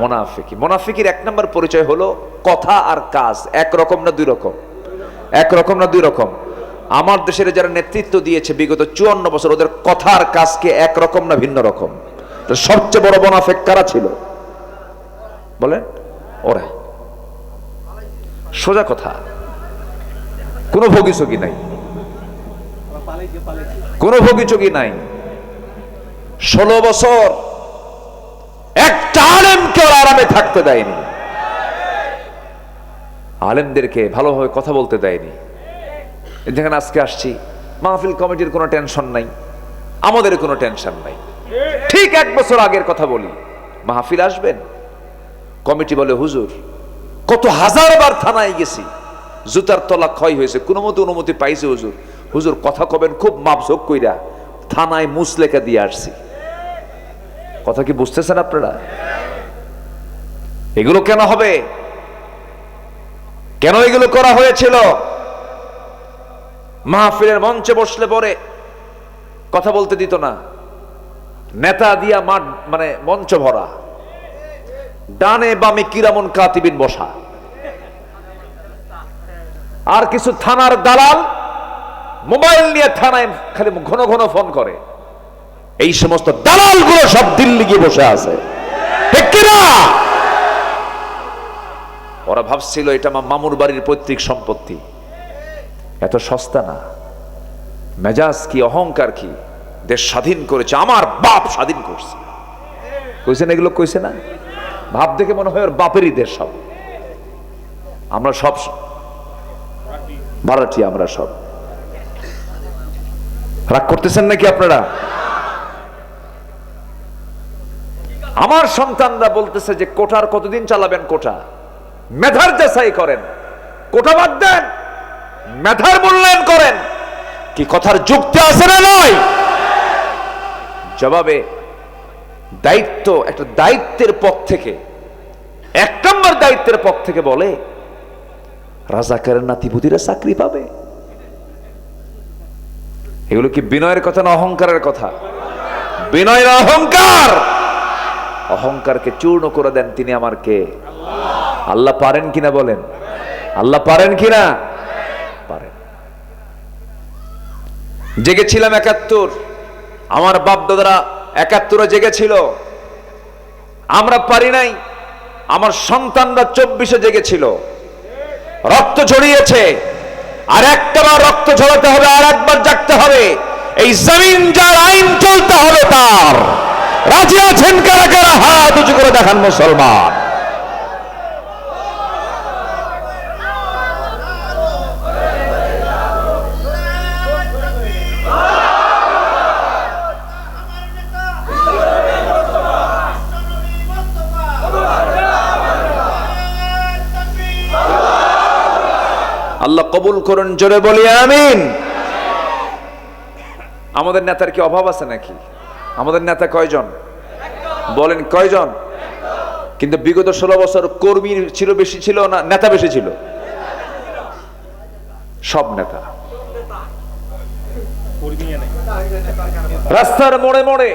মোনাফিকি। মোনাফিকির এক নম্বর পরিচয় হলো কথা আর কাজ, এক রকম না দুই রকম? এক রকম না দুই রকম? আমার দেশের যারা নেতৃত্ব দিয়েছে বিগত চুয়ান্ন বছর, ওদের কথা আর কাজকে এক রকম না ভিন্ন রকম? সবচেয়ে বড় মোনাফেক কারা ছিল? বলেন, ওরা। সোজা কথা। কোনো ভোগিচকি নাই। কোনো ভোগিচকি নাই। ষোলো বছর একটা আলেমকে আরামে থাকতে দেয়নি। আলেমদেরকে ভালোভাবে কথা বলতে দেয়নি। যেখানে আজকে আসছি, মাহফিল কমিটির কোনো টেনশন নাই, আমাদের কোনো টেনশন নাই। ঠিক এক বছর আগের কথা বলি, মাহফিল আসবেন? কমিটি বলে, হুজুর, কত হাজার বার থানায় গেছি, জুতার তলা ক্ষয় হয়েছে, কোনো মতো অনুমতি পাইছে হুজুর। হুজুর, কথা কবেন, খুব মাপঝোক কইরা থানায় মুসলেখা দিয়ে আসছি। কথা কি বুঝতেছেন আপনারা? এগুলো কেন হবে? কেন এগুলো করা হয়েছিল? মাহফিলের মঞ্চে বসলে পরে কথা বলতে দিত না। নেতা দিয়া মাঠ মানে মঞ্চ ভরা। ডানে বামে কিরামন কাতিবিন বসা। আর কিছু থানার দালাল মোবাইল নিয়ে থানায় খালি ঘন ঘন ফোন করে। এই সমস্ত দালালগুলো সব দিল্লি গিয়ে বসে আছে। ঠিক? ওরা ভাবছিল এটা আমার মামুর বাড়ির পৈতৃক সম্পত্তি। এত সস্তা না। মেজাজ কি, অহংকার কি? দেশ স্বাধীন করেছে, আমার বাপ স্বাধীন করছে। কইছে না এগুলো কইছে না? ভাব দেখে মনে হয় ওর বাপেরই দেশ সব আমরা সব ভাড়াটি আমরা সব। রাগ করতেছেন নাকি আপনারা? আমার সন্তানরা বলতেছে যে কোটার কতদিন চালাবেন কোটা মেধার যাচাই করেন, কোটা বাদ দেন, মেধার মূল্যায়ন করেন। কি কথার যুক্তি আছে না নয় জবাবে দায়িত্ব, একটা দায়িত্বের পথ থেকে, এক নম্বর দায়িত্বের পথ থেকে বলে রাজাকারের নাতিপুতিরা চাকরি পাবে। এগুলো কি বিনয়ের কথা না অহংকারের কথা? বিনয়ের অহংকার! অহংকারকে চূর্ণ করে দেন তিনি আমার কে? আল্লাহ পারেন কিনা বলেন? আল্লাহ পারেন কিনা? পারেন। জেগেছিলাম একাত্তর। আমার বাপ দাদারা একাত্তরে জেগেছিল। আমরা পারি নাই। আমার সন্তানরা চব্বিশে জেগেছিল। রক্ত ঝরিয়েছে। আর একটা রক্ত ঝরাতে হবে, আর একবার জাগতে হবে। এই জমিন যার আইন চলতে হবে তার। রাজি আছেন কারা কারা? হাত উঁচু করে দেখান মুসলমান। আল্লাহ কবুল করুন, জোরে বলি, আমিন। আমাদের নেতার কি অভাব আছে নাকি? আমাদের নেতা কয়জন? বলেন, কয়জন? কিন্তু বিগত ষোলো বছর কর্মী ছিল বেশি ছিল না, নেতা বেশি ছিল? সব নেতা। রাস্তার মোড়ে মোড়ে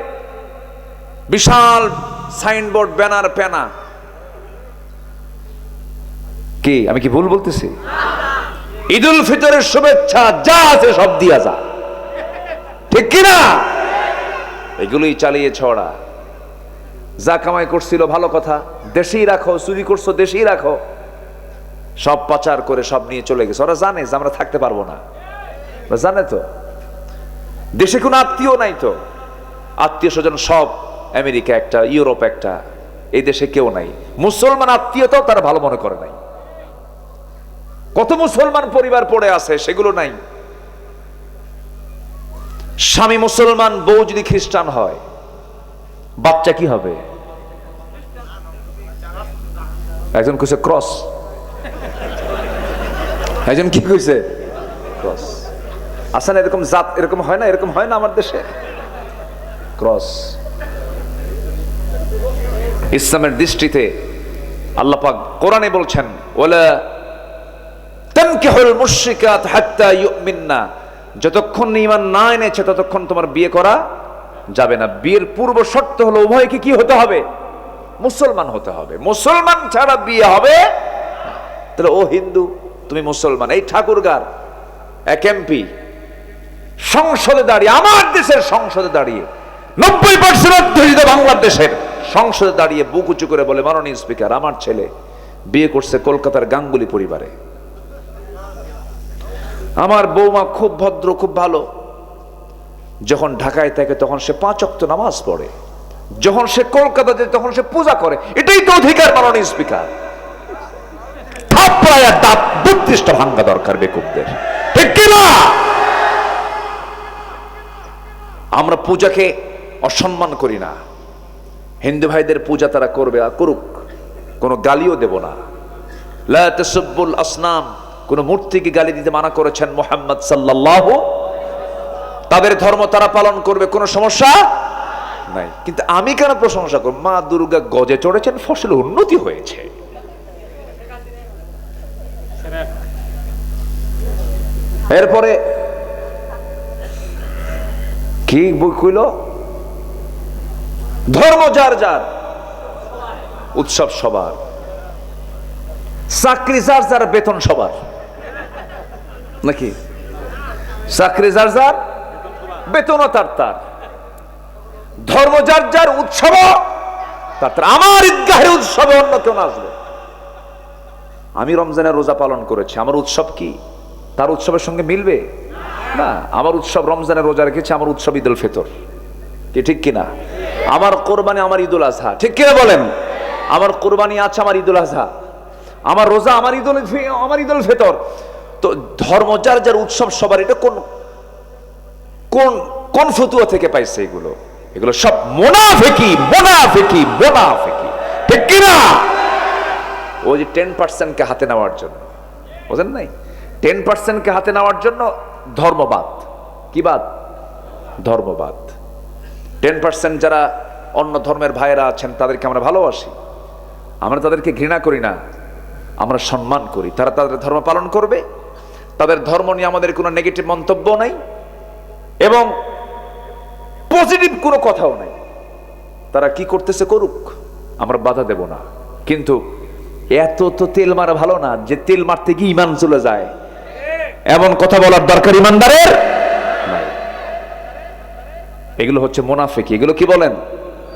বিশাল সাইনবোর্ড, ব্যানার, পেনা। কি, আমি কি ভুল বলতেছি? ঈদুল ফিতরের শুভেচ্ছা, যা আছে সব দিয়া যা। ঠিক কিনা? এগুলোই চালিয়ে ছড়া যা কামাই করছিল, ভালো কথা। দেশেই রাখো, চুরি করছ, দেশেই রাখো। সব পাচার করে সব নিয়ে চলে গেছে। ওরা জানে যে আমরা থাকতে পারব না। জানে তো। দেশে কোনো আত্মীয় নাই তো। আত্মীয় স্বজন সব আমেরিকা একটা, ইউরোপ একটা। এই দেশে কেউ নাই। মুসলমান আত্মীয়তাও তারা ভালো মনে করে নাই। কত মুসলমান পরিবার পড়ে আছে, সেগুলো নাই। স্বামী মুসলমান, বউ যদি খ্রিস্টান হয়, বাচ্চা কি হবে? একজন কইছে, ক্রস। একজন কি কইছে? ক্রস। আসা না, এরকম জাত, এরকম হয় না, এরকম হয় না আমার দেশে? ক্রস। ইসলামের দৃষ্টিতে আল্লাহ পাক কোরআনে বলছেন ওলা যতক্ষণ না ঈমান না এনেছে, ততক্ষণ তোমার বিয়ে করা যাবে না। বিয়ের পূর্ব শর্ত হলো উভয়কে কি হতে হবে? মুসলমান হতে হবে। মুসলমান ছাড়া বিয়ে হবে তাহলে ও হিন্দু, তুমি মুসলমান, এই ঠাকুরগার, এক এমপি, সংসদে দাঁড়িয়ে, আমার দেশের সংসদে দাঁড়িয়ে, নব্বই পার্সেন্ট বাংলাদেশের সংসদে দাঁড়িয়ে বুক উঁচু করে বলে, মাননীয় স্পিকার, আমার ছেলে বিয়ে করছে কলকাতার গাঙ্গুলি পরিবারে। আমার বৌমা খুব ভদ্র, খুব ভালো। যখন ঢাকায় থাকে তখন সে পাঁচ অক্ত নামাজ পড়ে। যখন সে কলকাতা যায় তখন সে পূজা করে। এটাই তো অধিকার মাননীয় স্পিকার। বত্রিশটা ভাঙ্গা দরকার বেকুবদের। আমরা পূজাকে অসম্মান করি না। হিন্দু ভাইদের পূজা তারা করবে আর করুক। কোনো গালিও দেব না। লা তাসুব্বুল আসনাম। কোন মূর্তিকে গালি দিতে মানা করেছেন মোহাম্মদ সাল্লাল্লাহু তাদের ধর্ম তারা পালন করবে, কোনো সমস্যা নাই। কিন্তু আমি কেন প্রশংসা করব? মা দুর্গা গজে চড়েছেন, ফসল উন্নতি হয়েছে। এরপরে কি বই কইল ধর্ম যার যার, উৎসব সবার। চাকরি যার যার, বেতন সবার। নাকি? চাকরি যার যার বেতনও তার তার। ধর্ম যার যার উৎসব, তার আমার ঈদগাহের উৎসবে অন্য কেউ আসবে। আমি রমজানের রোজা পালন করেছি, আমার উৎসব কি? তার উৎসবের সঙ্গে মিলবে? না, আমার উৎসব রমজানের রোজা রেখেছি, আমার উৎসব ঈদুল ফিতর। কি ঠিক কিনা? আমার কোরবানি আমার ঈদুল আজহা। ঠিক কিনা বলেন? আমার কোরবানি আছে আমার ঈদুল আজহা। আমার রোজা আমার ঈদুল আমার ঈদুল ফিতর। তো ধর্ম, যার যার উৎসব সবার, এটা কোন কোন কোন ফতুয়া থেকে পাইছে এগুলো? এগুলো সব মোনাফেকি মোনাফেকি মোনাফেকি। ঠিক কিনা? ওই যে টেন পার্সেন্টকে হাতে নেওয়ার জন্য। বোঝেন নাই? টেন পার্সেন্টকে হাতে নেওয়ার জন্য ধর্মবাদ। কি বাদ? ধর্মবাদ। টেন পার্সেন্ট যারা অন্য ধর্মের ভাইয়েরা আছেন, তাদেরকে আমরা ভালোবাসি। আমরা তাদেরকে ঘৃণা করি না। আমরা সম্মান করি। তারা তাদের ধর্ম পালন করবে। তাদের ধর্ম নিয়ে আমাদের কোনো নেগেটিভ মন্তব্য নাই এবং পজিটিভ কোনো কথাও নাই। তারা কি করতেছে করুক, আমরা বাধা দেব না। কিন্তু এত তো তেল মারা ভালো না যে তেল মারতে গিয়ে ইমান চলে যায়। এমন কথা বলার দরকার ইমানদারের। এগুলো হচ্ছে মোনাফেকি। এগুলো কি বলেন?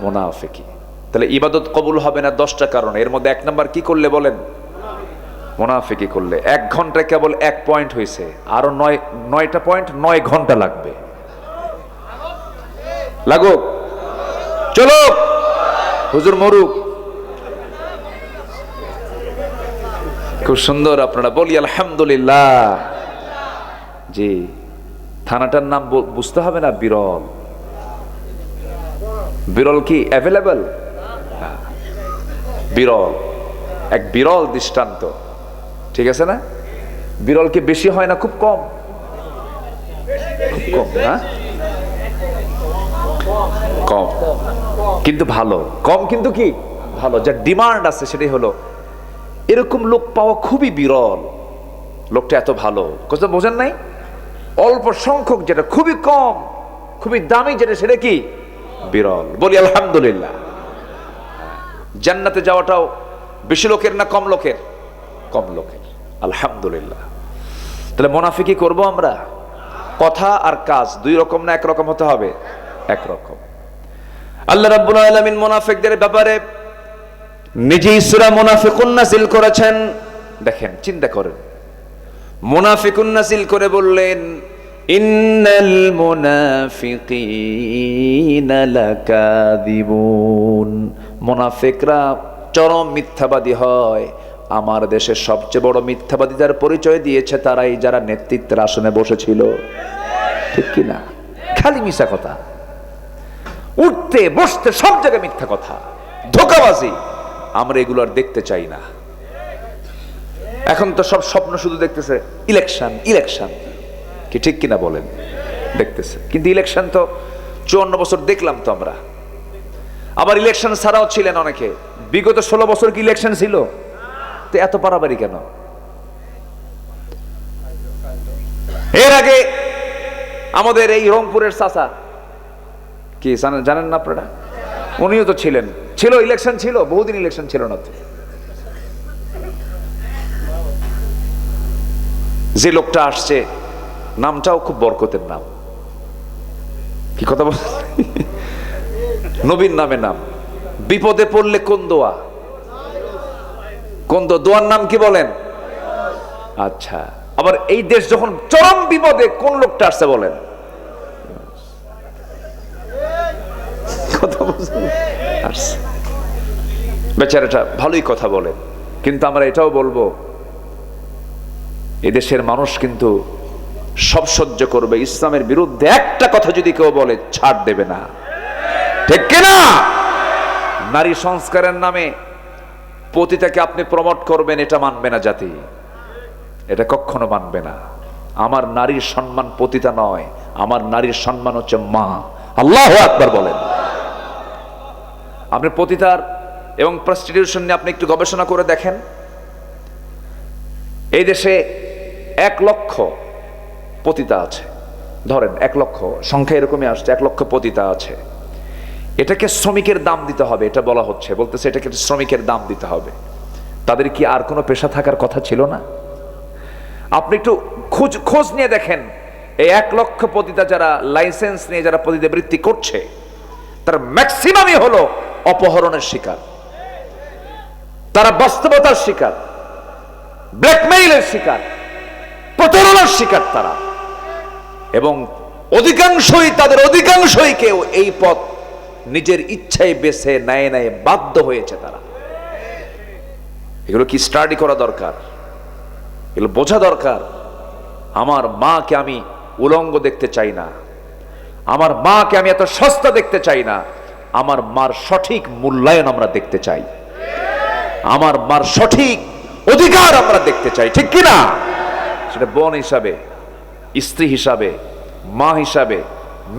মোনাফেকি। তাহলে ইবাদত কবুল হবে না দশটা কারণ। এর মধ্যে এক নাম্বার কি করলে বলেন? মোনাফেকি করলে। এক ঘন্টায় কেবল এক পয়েন্ট হয়েছে। আরও নয়, নয়টা পয়েন্ট নয় ঘণ্টা লাগবে। লাগুক। চলো হুজুর মরুক। খুব সুন্দর আপনারা বলি, আলহামদুলিল্লাহ। জি। থানাটার নাম বুঝতে হবে না, বিরল। বিরল কি? অ্যাভেলেবল বিরল। এক বিরল দৃষ্টান্ত। ঠিক আছে না? বিরল কি বেশি হয় না, খুব কম। খুব কম হ্যাঁ? কম। কিন্তু ভালো। কম কিন্তু কি? ভালো। যার ডিমান্ড আছে সেটাই হলো। এরকম লোক পাওয়া খুবই বিরল। লোকটা এত ভালো। কথা বোঝেন নাই? অল্প সংখ্যক যেটা খুবই কম, খুবই দামি যেটা, সেটা কি? বিরল। বলি আলহামদুলিল্লাহ। জান্নাতে যাওয়াটাও বেশি লোকের না কম লোকের? কম লোকের। আলহামদুলিল্লাহ। তাহলে মোনাফিকি করব আমরা? কথা আর কাজ দুই রকম না একরকম হতে হবে? একরকম আল্লাহ রাব্বুল আলামিন মুনাফিকদের ব্যাপারে নিজেই সূরা মুনাফিকুন নাজিল করেছেন। দেখেন, চিন্তা করেন। মুনাফিকুন নাজিল করে বললেন, ইন্নাল মুনাফিকিনা লাকাযিবুন। মুনাফিকরা চরম মিথ্যাবাদী হয়। আমার দেশের সবচেয়ে বড় মিথ্যাবাদীদের পরিচয় দিয়েছে তারাই যারা নেতৃত্বের আসনে বসেছিল। ঠিক কি না? খালি মিশা কথা। উঠতে, বসতে সব জায়গায় মিথ্যা কথা। ধোকাবাজি। আমরা এগুলো আর দেখতে চাই না। এখন তো সব স্বপ্ন শুধু দেখতেছে, ইলেকশন ইলেকশন। কি ঠিক কিনা বলেন? দেখতেছে। কিন্তু ইলেকশন তো চুয়ান্ন বছর দেখলাম তো আমরা। আবার ইলেকশন ছাড়াও ছিলেন অনেকে। বিগত ষোলো বছর কি ইলেকশন ছিল? তো এত পারাবারি কেন? এর আগে আমাদের এই রংপুরের চাচা, কি জানেন না আপনারা? উনিও তো ছিলেন। ছিল ইলেকশন ছিল, বহুদিন ইলেকশন ছিল না। যে লোকটা আসছে, নামটাও খুব বরকতের নাম। কি কথা বল নবীন নামে নাম। বিপদে পড়লে কোন দোয়া? কোন দোয়া দোয়ার নাম কি বলেন? আচ্ছা আবার এই দেশ যখন চরম বিপদে কোন লোকটা আসছে বলেন? বেচারাটা ভালোই কথা বলেন, কিন্তু আমরা এটাও বলব, এদেশের মানুষ কিন্তু সব সহ্য করবে। ইসলামের বিরুদ্ধে একটা কথা যদি কেউ বলে, ছাড় দেবে না। ঠিক কিনা? নারী সংস্কারের নামে পতিতাকে আপনি প্রমোট করবেন, এটা মানবে না জাতি। এটা কখনো মানবে না। আমার নারীর সম্মান পতিতা নয়, আমার নারীর সম্মান হচ্ছে মা। আল্লাহ একবার বলেন। আপনি পতিতার এবং প্রস্টিটিউশন নিয়ে আপনি একটু গবেষণা করে দেখেন। এই দেশে এক লক্ষ পতিতা আছে। ধরেন, এক লক্ষ, সংখ্যা এরকমই আসছে, এক লক্ষ পতিতা আছে। এটাকে শ্রমিকের দাম দিতে হবে, এটা বলা হচ্ছে। বলতেছে, এটাকে শ্রমিকের দাম দিতে হবে। তাদের কি আর কোনো পেশা থাকার কথা ছিল না? আপনি একটু খোঁজ খোঁজ নিয়ে দেখেন, এই এক লক্ষ পতিতা যারা লাইসেন্স নিয়ে যারা পতিতা বৃত্তি করছে, তার ম্যাক্সিমামই হলো অপহরণের শিকার। তারা বাস্তবতার শিকার, ব্ল্যাকমেইলের শিকার, প্রতারণার শিকার তারা। এবং অধিকাংশই, তাদের অধিকাংশই কেউ এই পথ নিজের ইচ্ছায় বেছে নেয় নেয় বাধ্য হয়েছে তারা। এগুলো কি স্টাডি করা দরকার? এগুলো বোঝা দরকার। আমার মাকে আমি উলঙ্গ দেখতে চাই না। আমার মাকে আমি এত সস্তা দেখতে চাই না। আমার মার সঠিক মূল্যায়ন আমরা দেখতে চাই। আমার মার সঠিক অধিকার আমরা দেখতে চাই, ঠিক কি না সেটা বোন হিসাবে, স্ত্রী হিসাবে, মা হিসাবে,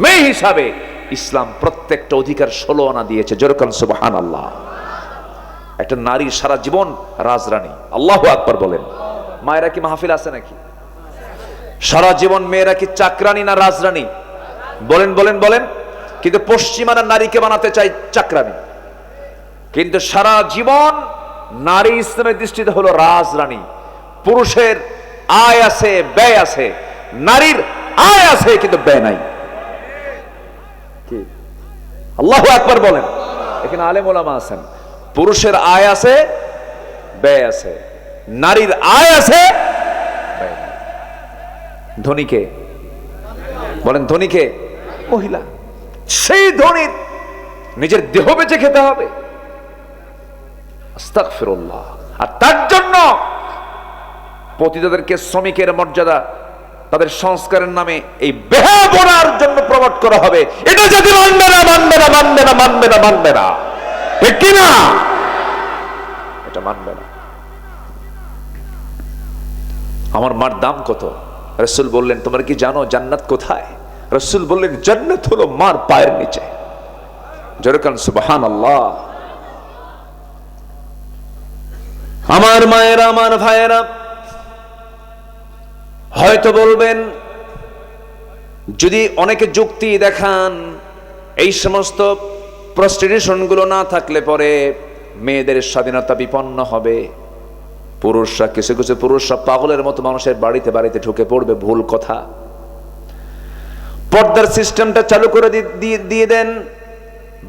মেয়ে হিসাবে ইসলাম প্রত্যেকটা অধিকার ষোলো আনা দিয়েছে। যেরকম সুবাহান আল্লাহ একটা নারী সারা জীবন রাজরানী। আল্লাহ আকবর বলেন। মায়েরা কি মাহফিল আছে নাকি? সারা জীবন মেয়েরা কি চাকরানি না রাজরানী? বলেন বলেন বলেন। কিন্তু পশ্চিমারা নারীকে বানাতে চাই চাকরানি। কিন্তু সারা জীবন নারী ইসলামের দৃষ্টিতে হলো রাজরানী। পুরুষের আয় আছে, ব্যয় আছে। নারীর আয় আছে, কিন্তু ব্যয় নাই। আল্লাহ একবার বলেন। এখানে আলেম ওলামা আছেন। পুরুষের আয় আছে, ব্যয় আছে। নারীর আয় আছে ধনীকে বলেন ধনীকে মহিলা। সেই ধনীর নিজের দেহ বেঁচে খেতে হবে। আর তার জন্য পতিতাদেরকে শ্রমিকের মর্যাদা তাদের সংস্কারের নামে এই বেহাবনার জন্য প্রমোট করা হবে। এটা যদি মানবে না মানবে না মানবে না মানবে না মানবে না। ঠিক কি না? এটা মানবে না। আমার মার দাম কত? রসুল বললেন, তোমরা কি জানো জান্নাত কোথায়? রসুল বললেন, জান্নাত হলো মার পায়ের নিচে। যেরকম সুবাহান আল্লাহ আমার মায়েরা, আমার ভাইয়েরা হয়তো বলবেন, যদি অনেকে যুক্তি দেখান, এই সমস্ত প্রস্টিটিউশনগুলো না থাকলে পরে মেয়েদের স্বাধীনতা বিপন্ন হবে। পুরুষরা, কিছু কিছু পুরুষরা পাগলের মতো মানুষের বাড়িতে বাড়িতে ঢুকে পড়বে, ভুল কথা। পর্দার সিস্টেমটা চালু করে দিয়ে দেন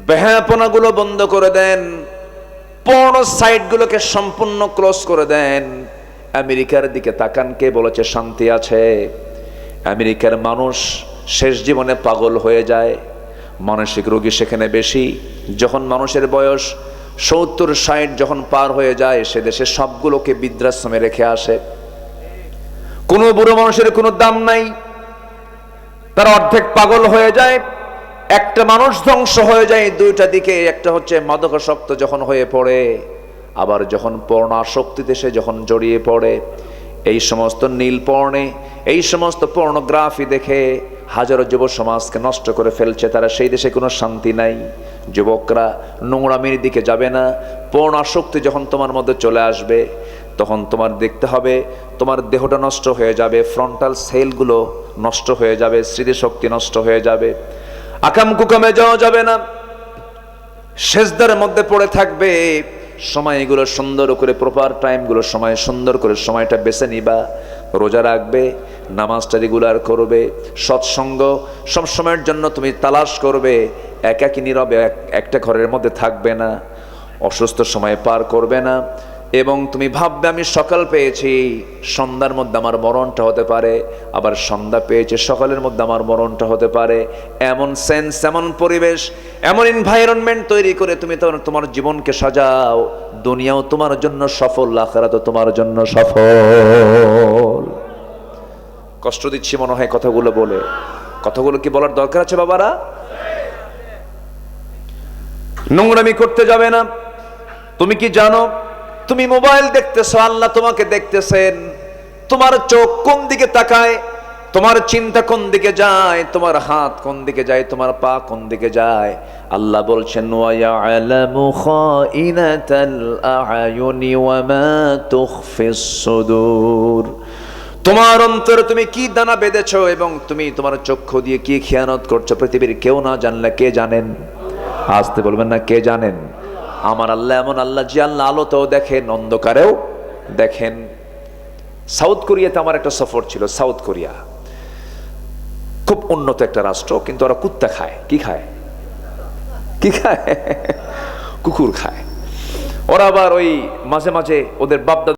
বেহাপনাগুলো বন্ধ করে দেন পর্ণ সাইটগুলোকে সম্পূর্ণ ক্লোজ করে দেন। আমেরিকার দিকে তাকান কে বলেছে শান্তি আছে? আমেরিকার মানুষ শেষ জীবনে পাগল হয়ে যায়। মানসিক রোগী সেখানে বেশি। যখন মানুষের বয়স সত্তর, ষাট যখন পার হয়ে যায়, সে দেশে সবগুলোকে বৃদ্ধাশ্রমে রেখে আসে। কোনো বুড়ো মানুষের কোনো দাম নাই। তারা অর্ধেক পাগল হয়ে যায়। একটা মানুষ ধ্বংস হয়ে যায়। দুইটা দিকে, একটা হচ্ছে মাদকাসক্ত যখন হয়ে পড়ে। আবার যখন পর্ণাসক্তিতে সে যখন জড়িয়ে পড়ে, এই সমস্ত নীল পর্ণে এই সমস্ত পর্নোগ্রাফি দেখে হাজারো যুব সমাজকে নষ্ট করে ফেলছে, তারা সেই দেশে কোনো শান্তি নাই। যুবকরা নোংরামির দিকে যাবে না। পর্ণাসক্তি যখন তোমার মধ্যে চলে আসবে, তখন তোমার দেখতে হবে, তোমার দেহটা নষ্ট হয়ে যাবে ফ্রন্টাল সেলগুলো নষ্ট হয়ে যাবে, স্মৃতিশক্তি নষ্ট হয়ে যাবে। আকাম কুকামে যাওয়া যাবে না। সেজদার মধ্যে পড়ে থাকবে সময়গুলো সুন্দর করে প্রপার টাইমগুলো সময় সুন্দর করে, সময়টা বেছে নিবা, রোজা রাখবে নামাজটা রেগুলার করবে, সৎসঙ্গ, সব সময়ের জন্য তুমি তালাশ করবে, একাকি নীরবে এক- একটা ঘরের মধ্যে থাকবে না, অসুস্থ সময় পার করবে না এবং তুমি ভাববে, আমি সকাল পেয়েছি, সন্ধ্যার মধ্যে আমার মরণটা হতে পারে, আবার সন্ধ্যা পেয়েছে, সকালের মধ্যে আমার মরণটা হতে পারে। এমন সেন্স এমন পরিবেশ, এমন এনভায়রনমেন্ট তৈরি করে তুমি তো তোমার জীবনকে সাজাও। দুনিয়াও তোমার জন্য সফল, আখেরাতও তোমার জন্য সফল। কষ্ট দিচ্ছি মনে হয় কথাগুলো বলে। কথাগুলো কি বলার দরকার আছে বাবারা? নোংরামি করতে যাবে না। তুমি কি জানো তুমি মোবাইল দেখতেছো, আল্লাহ তোমাকে দেখতেছেন। তোমার চোখ কোন দিকে তাকায়? তোমার চিন্তা কোন দিকে যায়? তোমার হাত কোন দিকে যায়? তোমার পা কোন দিকে যায়? আল্লাহ বলছেন তোমার অন্তরে তুমি কি দানা বেঁধেছো এবং তুমি তোমার চক্ষু দিয়ে কি খেয়ানত করছ? পৃথিবীর কেউ না জানলে কে জানেন? আসতে বলবেন না, কে জানেন? আমার আল্লাহ এমন আল্লাহ যে আল্লাহ আলোতেও দেখেন, অন্ধকারেও দেখেন। সাউথ কোরিয়াতে আমার একটা সফর ছিল, সাউথ কোরিয়া। খুব উন্নত একটা রাষ্ট্র, কিন্তু ওরা কুত্তা খায়। কি খায়? কি খায়? কুকুর খায়। ওরা আবার ওই মাঝে মাঝে ওদের বাপদা